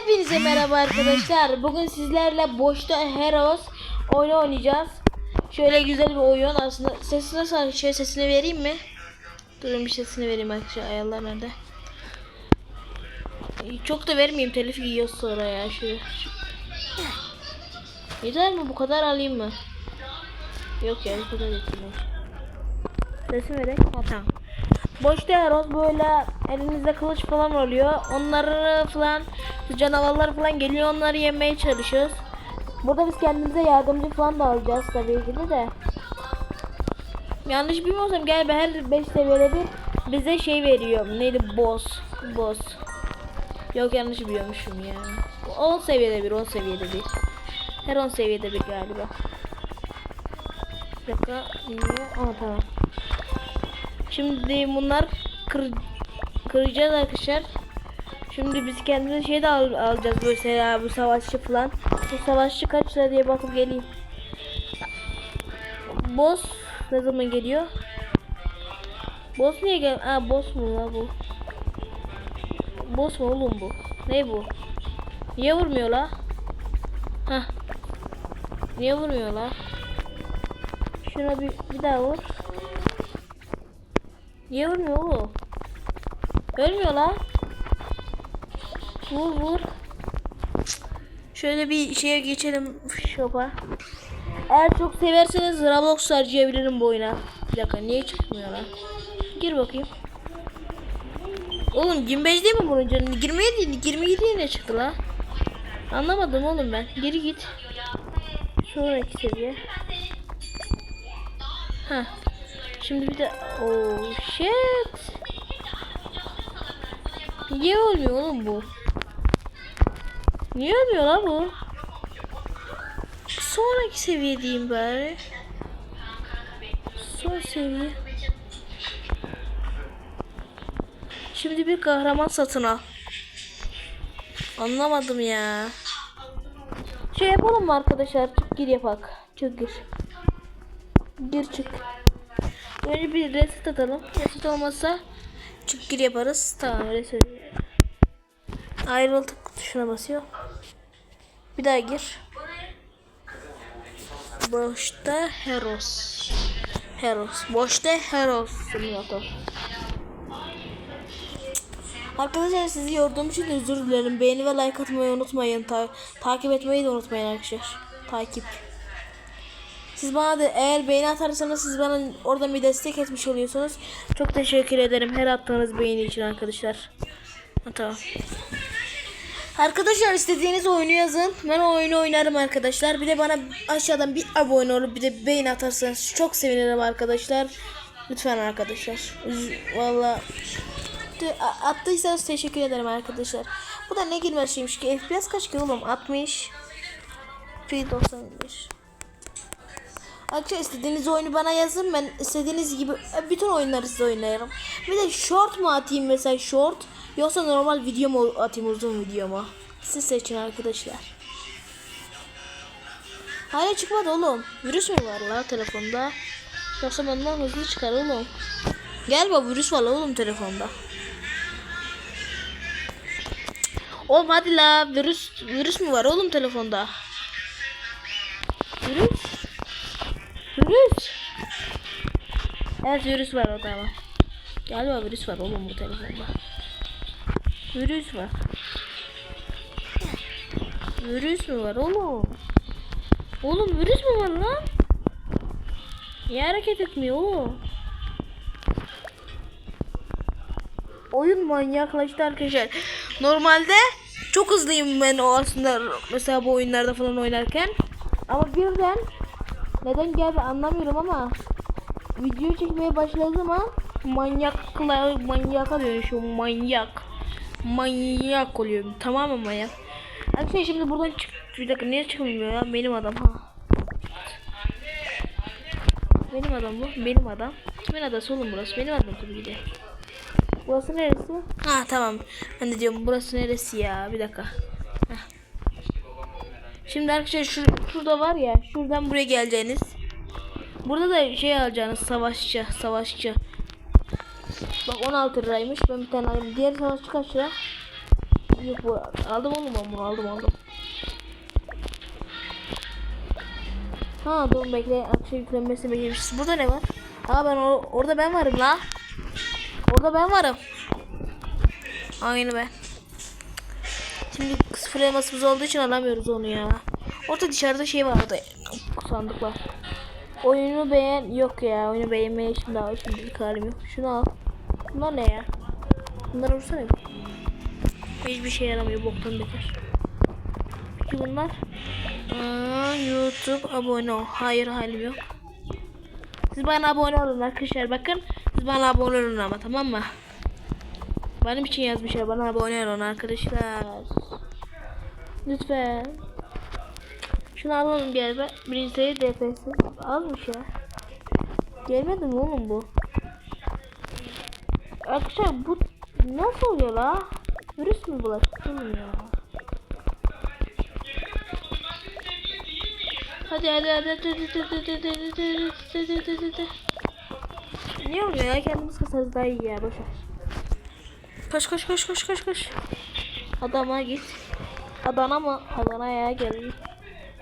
Hepinize merhaba arkadaşlar. Bugün sizlerle boşta Heroes oyunu oynayacağız. Şöyle güzel bir oyun aslında. Sesi nasıl şey sesini vereyim mi? Durun bir sesini vereyim arkadaşlar. Ayarlar nerede? Çok da vermeyeyim telif yiyor sonra ya şöyle. Yeter mi bu kadar alayım mı? Yok ya bu kadar yeter. Sesi verek. Ha tamam. Boşta Heroes böyle elinizde kılıç falan oluyor. Onları falan canavarlar falan geliyor onları yemeye çalışıyoruz. Burada biz kendimize yardımcı falan da alacağız tabii ki de. de. Yanlış bilmiyorsam galiba her 5 seviyede bir bize şey veriyor. Neydi? Boss. Boss. Yok yanlış biliyormuşum ya. 10 seviyede bir, 10 seviyede bir. Her 10 seviyede bir galiba. Bir dakika. Aa tamam. Şimdi bunlar kır, kıracağız arkadaşlar. Şimdi biz kendimize şey de al, alacağız mesela bu savaşçı falan. Bu savaşçı kaç lira diye bakıp geleyim. Boss ne zaman geliyor? Boss niye gel? Aa boss mu la bu? Boss mu oğlum bu? Ne bu? Niye vurmuyor la? Hah. Niye vurmuyor la? Şuna bir, bir daha vur. Niye vurmuyor oğlum? Lan. Vur vur. Şöyle bir şeye geçelim shop'a. Eğer çok severseniz Roblox harcayabilirim bu oyuna. Bir dakika niye çıkmıyor lan? Gir bakayım. Oğlum 25 değil mi bunun canı? 27 27 ne çıktı la? Anlamadım oğlum ben. Geri git. Sonraki seviye. Heh. Şimdi bir de oh shit. Niye ölmüyor oğlum bu? Niye ölmüyor lan bu? Sonraki seviye diyeyim bari. Son seviye. Şimdi bir kahraman satın al. Anlamadım ya. Şey yapalım mı arkadaşlar? Çık gir yapak. Çık gir. Gir çık. Önce bir reset atalım. Reset olmazsa çık gir yaparız. Tamam reset. Ayrıl tık tuşuna basıyor. Bir daha gir. Boşta Heros. Heros. Boşta Heros simülatör. Arkadaşlar sizi yorduğum için özür dilerim. Beğeni ve like atmayı unutmayın. Ta- takip etmeyi de unutmayın arkadaşlar. Takip. Siz bana da eğer beğeni atarsanız siz bana oradan bir destek etmiş oluyorsunuz. Çok teşekkür ederim her attığınız beğeni için arkadaşlar. Ha, tamam. Arkadaşlar istediğiniz oyunu yazın. Ben o oyunu oynarım arkadaşlar. Bir de bana aşağıdan bir abone olup bir de beğeni atarsanız çok sevinirim arkadaşlar. Lütfen arkadaşlar. Valla attıysanız teşekkür ederim arkadaşlar. Bu da ne girmez şeymiş ki FPS kaç ki oğlum? 60 P 91 Arkadaşlar istediğiniz oyunu bana yazın. Ben istediğiniz gibi e, bütün oyunları size oynarım. Bir de short mu atayım mesela short yoksa normal video mu atayım uzun video mu? Siz seçin arkadaşlar. Hala çıkmadı oğlum. Virüs mü var la telefonda? Yoksa benden hızlı çıkar oğlum. Galiba virüs var oğlum telefonda. Oğlum hadi la virüs virüs mü var oğlum telefonda? Virüs? Virüs. Evet virüs var o tamam. Galiba virüs var oğlum bu telefonda. Virüs var. Virüs mü var oğlum? Oğlum virüs mü var lan? Niye hareket etmiyor oğlum? Oyun manyaklaştı arkadaşlar. Normalde çok hızlıyım ben o aslında mesela bu oyunlarda falan oynarken. Ama birden neden geldi anlamıyorum ama video çekmeye başladığı zaman manyakla manyaka dönüşüyor manyak. Manyak oluyor. Tamamen manyak. Arkadaşlar şimdi buradan çık bir dakika niye çıkmıyor ya benim adam ha. Benim adam bu. Benim adam. Kimin adası oğlum burası? Benim adam tabii ki de. Burası neresi? Ha tamam. Ben de diyorum burası neresi ya? Bir dakika. Şimdi arkadaşlar şu, şurada var ya. Şuradan buraya geleceğiniz. Burada da şey alacaksınız. Savaşçı. Savaşçı. Bak 16 liraymış. Ben bir tane alayım. Diğer savaşçı kaç lira? Yok bu aldım oğlum ben bunu aldım aldım. Ha dur bekle akşam yüklenmesini beklemişiz. Burada ne var? Aa ben or- orada ben varım la. Orada ben varım. Aynı ben. Şimdi elmasımız olduğu için alamıyoruz onu ya. Orada dışarıda şey var orada. Sandık var. Oyunu beğen yok ya. Oyunu beğenmeye şimdi al. Şimdilik halim yok. Şunu al. Bunlar ne ya? Bunları vursana bir. Hiçbir şey yaramıyor. Boktan beter. Peki bunlar? Aa, YouTube abone ol. Hayır halim yok. Siz bana abone olun arkadaşlar. Bakın. Siz bana abone olun ama tamam mı? Benim için yazmışlar. Bana abone olun arkadaşlar. Lütfen. Şunu alalım bir yere. Birinci sayı DPS. Azmış ya. Gelmedi mi oğlum bu? Arkadaşlar bu nasıl oluyor la? Virüs mü bulaştı mı ya? Hadi hadi hadi hadi hadi hadi hadi hadi hadi hadi hadi Niye oluyor ya? Kendimiz kasarız daha iyi ya. Boşver. Koş koş koş koş koş koş. Adama git. Adana mı? Adana'ya gel.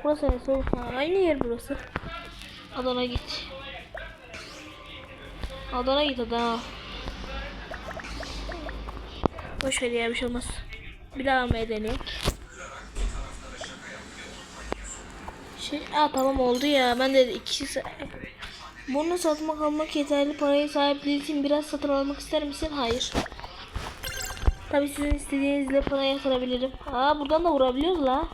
Burası ne soğuk. Aynı yer burası. Adana git. Adana git Adana. Boş ver ya bir şey olmaz. Bir daha almaya deneyek. Şey, aa tamam oldu ya. Ben de iki bunu satmak almak yeterli paraya sahip değilsin. Biraz satın almak ister misin? Hayır. Tabi sizin istediğinizle para yatırabilirim. Aa buradan da vurabiliyoruz la.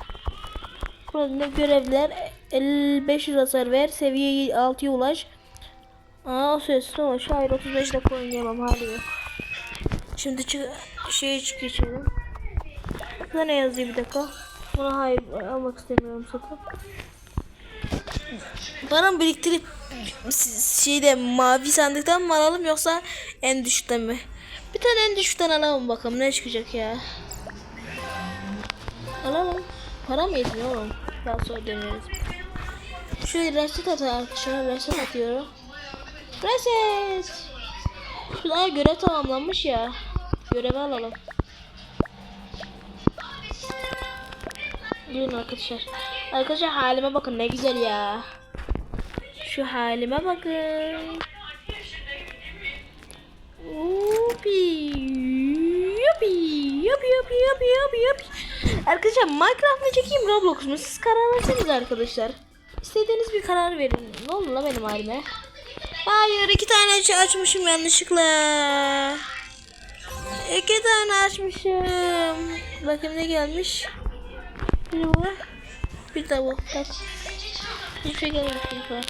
Burada görevler 55 lira hasar ver. Seviye 6'ya ulaş. Aa o sözsüz ulaş. Hayır 35 dakika oynayamam hali yok. Şimdi çık şeye çık geçelim. Burada ne yazıyor bir dakika. Buna hayır almak istemiyorum sakın. Bana biriktirip şeyde mavi sandıktan mı alalım yoksa en düşükten mi? Bir tane en düşükten alalım bakalım ne çıkacak ya. Alalım. Para mı yetmiyor oğlum? Daha sonra deneriz. Şöyle reset at arkadaşlar. Reset atıyorum. Reset. Şurada görev tamamlanmış ya. Görevi alalım. Durun arkadaşlar. Arkadaşlar halime bakın ne güzel ya. Şu halime bakın. Yupi. Yupi. Yupi yupi yupi yupi. Arkadaşlar Minecraft mı çekeyim Roblox mu? Siz karar verseniz arkadaşlar. İstediğiniz bir karar verin. Ne oldu la benim halime? Hayır iki tane aç- açmışım yanlışlıkla. İki tane açmışım. Bakayım ne gelmiş. Bir bu. Bir de bu. Kaç. Hiçbir şey sefer.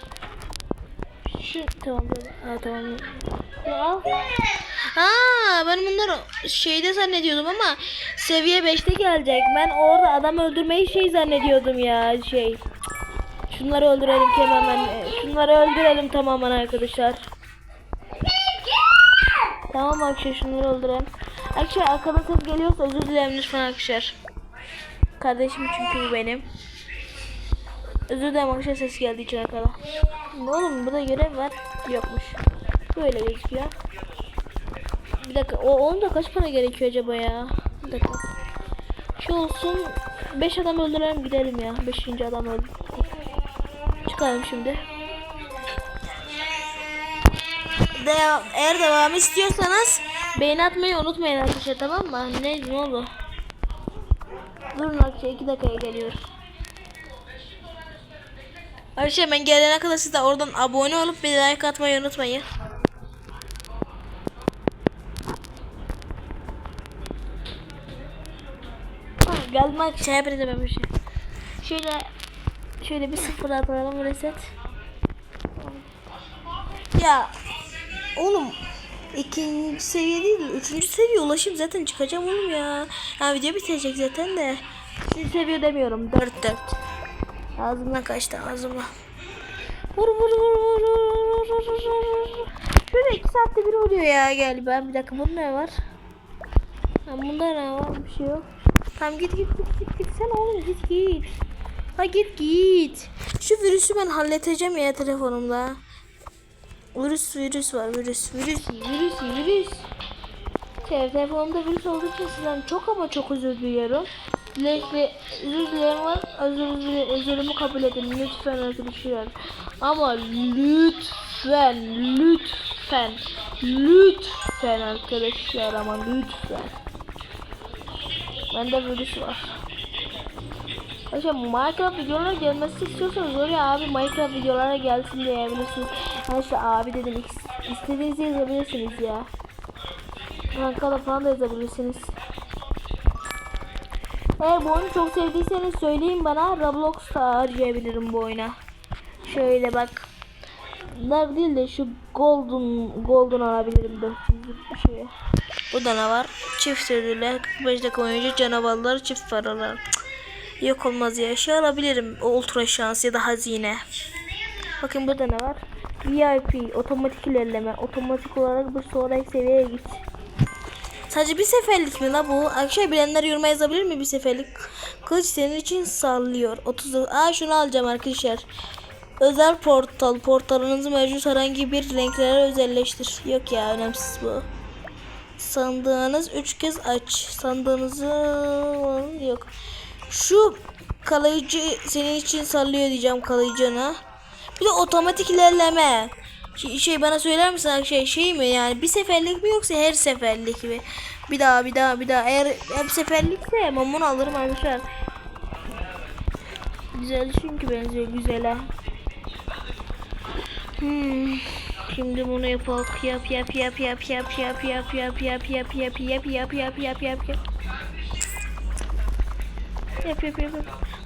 Şu tamam böyle. Tamam. Ya al. Ha ben bunları şeyde zannediyordum ama seviye 5'te gelecek. Ben orada adam öldürmeyi şey zannediyordum ya şey. Şunları öldürelim tamamen. Şunları öldürelim tamamen arkadaşlar. Tamam arkadaşlar şunları öldürelim. Arkadaşlar arkadan ses geliyorsa özür dilerim lütfen arkadaşlar. Kardeşim çünkü bu benim. Özür dilerim arkadaşlar ses geldiği için arkada. Ne oğlum burada görev var. Yokmuş. Böyle gözüküyor. Bir dakika o olunca kaç para gerekiyor acaba ya? Bir dakika. Şu olsun. 5 adam öldürelim gidelim ya. 5. adam öldü. Çıkalım şimdi. Devam, eğer devam istiyorsanız beğeni atmayı unutmayın arkadaşlar tamam mı? Ne, ne oldu? Durun arkadaşlar 2 dakikaya geliyor. Arkadaşlar ben gelene kadar siz de oradan abone olup bir like atmayı unutmayın. Hepinize ben bir şey. Şöyle şöyle bir sıfır atalım reset. Ya oğlum ikinci seviye değil üçüncü seviye ulaşım zaten çıkacağım oğlum ya. Ha video bitecek zaten de. Üçüncü seviye demiyorum dört dört. Ağzımdan kaçtı ağzıma. Vur vur vur vur vur vur vur vur. Şöyle iki saatte bir oluyor ya galiba. Bir dakika bunda ne var? Ha, bunda ne var? Bir şey yok. Tamam git git git git git sen oğlum git git. Ha git git. Şu virüsü ben halledeceğim ya telefonumda. Virüs virüs var virüs virüs virüs virüs. Telefonumda virüs olduğu için sizden çok ama çok özür diliyorum. Dilekle, özür dilerim var. Özür, dile- özürümü kabul edin. Lütfen arkadaşlar. Ama lütfen, lütfen, lütfen arkadaşlar ama lütfen. Bende virüs var. Arkadaşlar Minecraft videolara gelmesi istiyorsanız oraya abi Minecraft videolara gelsin diyebilirsiniz. Arkadaşlar abi dedim is- istediğinizi yazabilirsiniz ya. Rankada falan da yazabilirsiniz. Eğer bu oyunu çok sevdiyseniz söyleyin bana Roblox'ta harcayabilirim bu oyuna. Şöyle bak. Bunlar değil de şu golden golden alabilirim 400'lük bir şeye. Burada ne var? Çift ödüller 45 dakika boyunca canavarlar çift paralar. Yok olmaz ya. Şey alabilirim. O ultra şans ya da hazine. Bakın burada ne var? VIP otomatik ilerleme. Otomatik olarak bir sonraki seviyeye git. Sadece bir seferlik mi la bu? Arkadaşlar bilenler yoruma yazabilir mi bir seferlik? Kılıç senin için sallıyor. 30 Aa şunu alacağım arkadaşlar. Özel portal. Portalınızı mevcut herhangi bir renklere özelleştir. Yok ya önemsiz bu. Sandığınız 3 kez aç. Sandığınızı yok. Şu kalayıcı senin için sallıyor diyeceğim kalayıcına. Bir de otomatik ilerleme. Şey, şey bana söyler misin şey şey mi yani bir seferlik mi yoksa her seferlik mi? Bir daha bir daha bir daha eğer hep seferlikse ben bunu alırım arkadaşlar. Güzel çünkü benziyor güzele. Hmm. Şimdi bunu yapalım. Yap yap yap yap yap yap yap yap yap yap yap yap yap yap yap yap yap. Yap yap yap.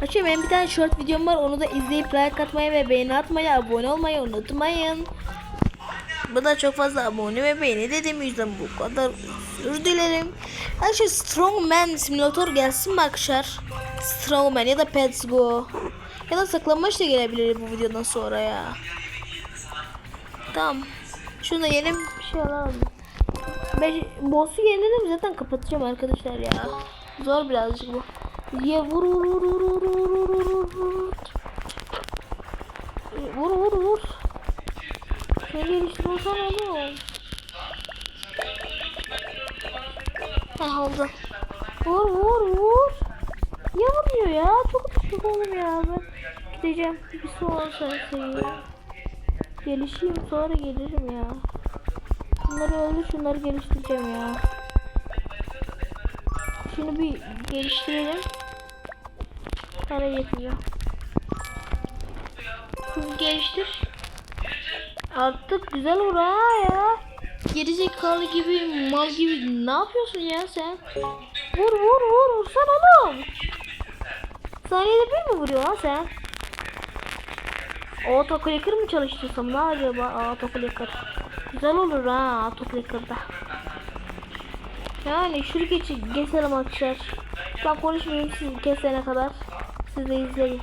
Açayım benim bir tane short videom var onu da izleyip like atmayı ve beğeni atmayı abone olmayı unutmayın. Bu da çok fazla abone ve beğeni dediğim yüzden bu kadar özür dilerim. Arkadaşlar Strongman simülatör gelsin mi arkadaşlar? Strongman ya da Pets Go. Ya da saklanmaç da gelebilir bu videodan sonra ya. Tamam. Şunu da bir şey alalım. Ben boss'u yeniledim zaten kapatacağım arkadaşlar ya. Zor birazcık bu. Ye vur vur vur vur vur vur vur vur vur. Vur vur vur. Sen geliştiriyorsan oğlum. Ha oldu. Vur vur vur. Vurmuyor ya. Çok düşük oğlum ya. Ben gideceğim. Bir sonraki seviye. Gelişeyim sonra gelirim ya. Bunları öldü şunları geliştireceğim ya. Şunu bir geliştirelim. Para getireceğim. Şunu geliştir. Artık güzel olur ha ya. Gerizekalı gibi mal gibi ne yapıyorsun ya sen? Vur vur vur vursan oğlum. Saniyede bir mi vuruyor lan sen? Autoclicker mı çalıştırsam ne acaba autoclicker? Güzel olur ha autoclicker'da. Yani şunu geç, geçelim arkadaşlar. Ben konuşmayayım siz kesene kadar. Siz de izleyin.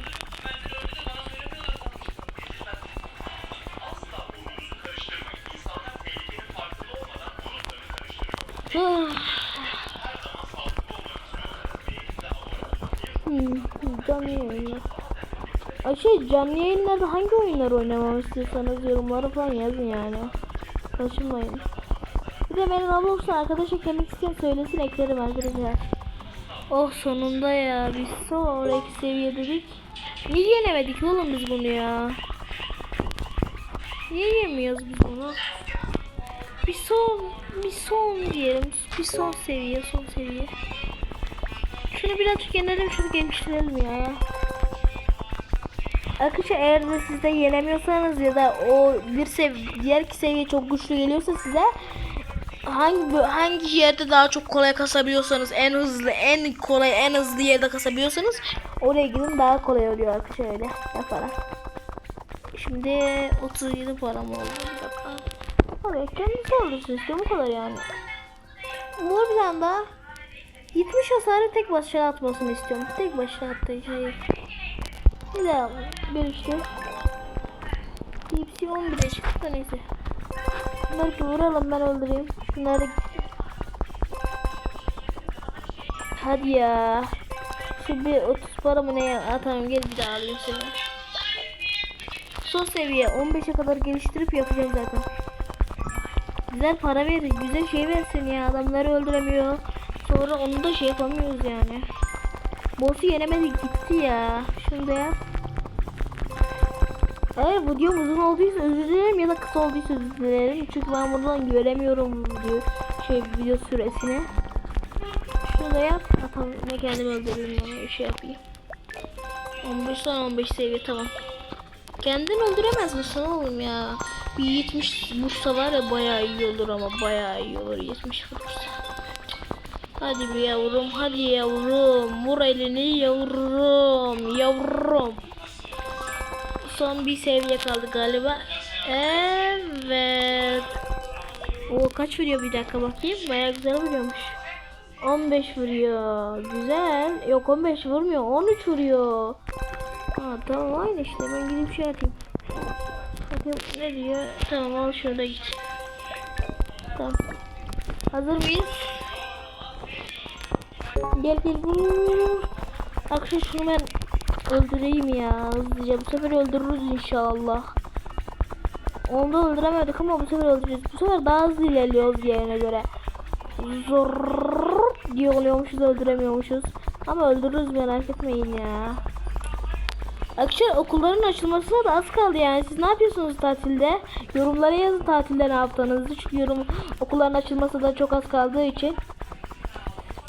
hmm, canlı yayınlar. Ay şey canlı yayınlarda hangi oyunlar oynamamı istiyorsanız yorumlara falan yazın yani. Kaçınmayın. Bir de benim Roblox'un arkadaş eklemek isteyen söylesin eklerim arkadaşlar. Oh sonunda ya biz sonraki seviye dedik. Niye yenemedik oğlum biz bunu ya? Niye yemiyoruz biz bunu? Bir son, bir son diyelim. Bir son seviye, son seviye. Şunu birazcık yenelim, şunu geliştirelim ya. Arkadaşlar eğer de siz de yenemiyorsanız ya da o bir sev diğer iki seviye çok güçlü geliyorsa size hangi hangi yerde daha çok kolay kasabiliyorsanız en hızlı en kolay en hızlı yerde kasabiliyorsanız oraya gidin daha kolay oluyor arkadaşlar öyle yaparak. Şimdi 37 param oldu bir dakika. Oraya kendisi olursun işte bu kadar yani. Vur bir tane daha. 70 hasarı tek başına atmasını istiyorum. Tek başına attığı şey. Daha görüştü. Hepsi 11'e çıktı neyse. Bunları bir ben öldüreyim. Şunları Hadi ya. Şu bir 30 para mı ne tamam gel bir daha alayım seni. Son seviye 15'e kadar geliştirip yapacağım zaten. Güzel para verir, güzel şey versin ya. Adamları öldüremiyor. Sonra onu da şey yapamıyoruz yani. Boss'u yenemedi gitti ya. Yap. Eğer videom uzun olduysa özür dilerim ya da kısa olduysa özür dilerim. Çünkü ben buradan göremiyorum video, şey video süresini. Şunu da yap. Ha, tamam ne kendimi öldürürüm onu bir şey yapayım. 15 son 15 seviye tamam. Kendini öldüremez misin oğlum ya? Bir 70 vursa var ya bayağı iyi olur ama bayağı iyi olur 70 vurursa. Hadi bir yavrum hadi yavrum vur elini yavrum yavrum. Son bir seviye kaldı galiba. Evet. O kaç vuruyor bir dakika bakayım. Bayağı güzel vuruyormuş. 15 vuruyor. Güzel. Yok 15 vurmuyor. 13 vuruyor. Ha tamam aynı işte. Ben gidip şey atayım. Bakayım ne diyor. Tamam al şurada git. Tamam. Hazır mıyız? Gel gel vur. Akşam şunu ben öldüreyim ya hızlıca. Bu sefer öldürürüz inşallah. Onu da öldüremedik ama bu sefer öldüreceğiz. Bu sefer daha hızlı ilerliyoruz diğerine göre. Zor diye oluyormuşuz öldüremiyormuşuz. Ama öldürürüz merak etmeyin ya. Arkadaşlar okulların açılmasına da az kaldı yani. Siz ne yapıyorsunuz tatilde? Yorumlara yazın tatilde ne yaptığınızı. Çünkü yorum okulların açılması da çok az kaldığı için.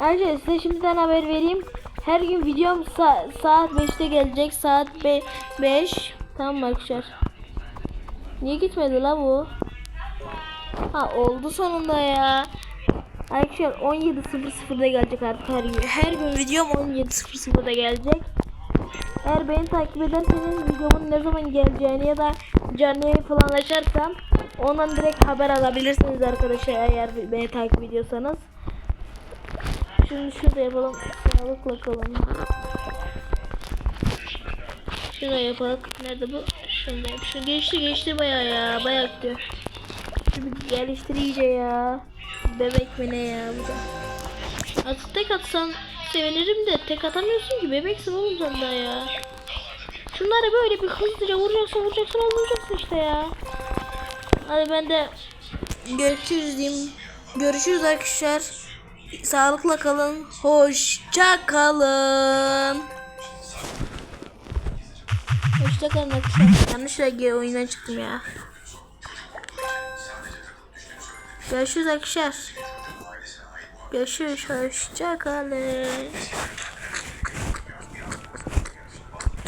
Ayrıca size şimdiden haber vereyim. Her gün videom sa- saat 5'te gelecek. Saat 5. Tamam arkadaşlar? Niye gitmedi la bu? Ha oldu sonunda ya. Arkadaşlar 17.00'da gelecek artık her gün. Her gün videom 17.00'da gelecek. Eğer beni takip ederseniz videomun ne zaman geleceğini ya da canlı yayın falan açarsam ondan direkt haber alabilirsiniz arkadaşlar eğer beni takip ediyorsanız. Şunu şurada yapalım. Sağlıkla kalın. Şunu yapalım. Nerede bu? Şunu yap. Şunu geçti geçti baya ya. Baya gidiyor. Şunu geliştir iyice ya. Bebek mi ne ya bu da. At tek atsan sevinirim de tek atamıyorsun ki bebeksin oğlum sen daha ya. Şunları böyle bir hızlıca vuracaksın vuracaksın vuracaksın işte ya. Hadi ben de görüşürüz diyeyim. Görüşürüz arkadaşlar. Sağlıkla kalın. Hoşça kalın. Hoşça kalın arkadaşlar. Yanlışlıkla oyundan çıktım ya. Görüşürüz arkadaşlar. Görüşürüz. Hoşça kalın.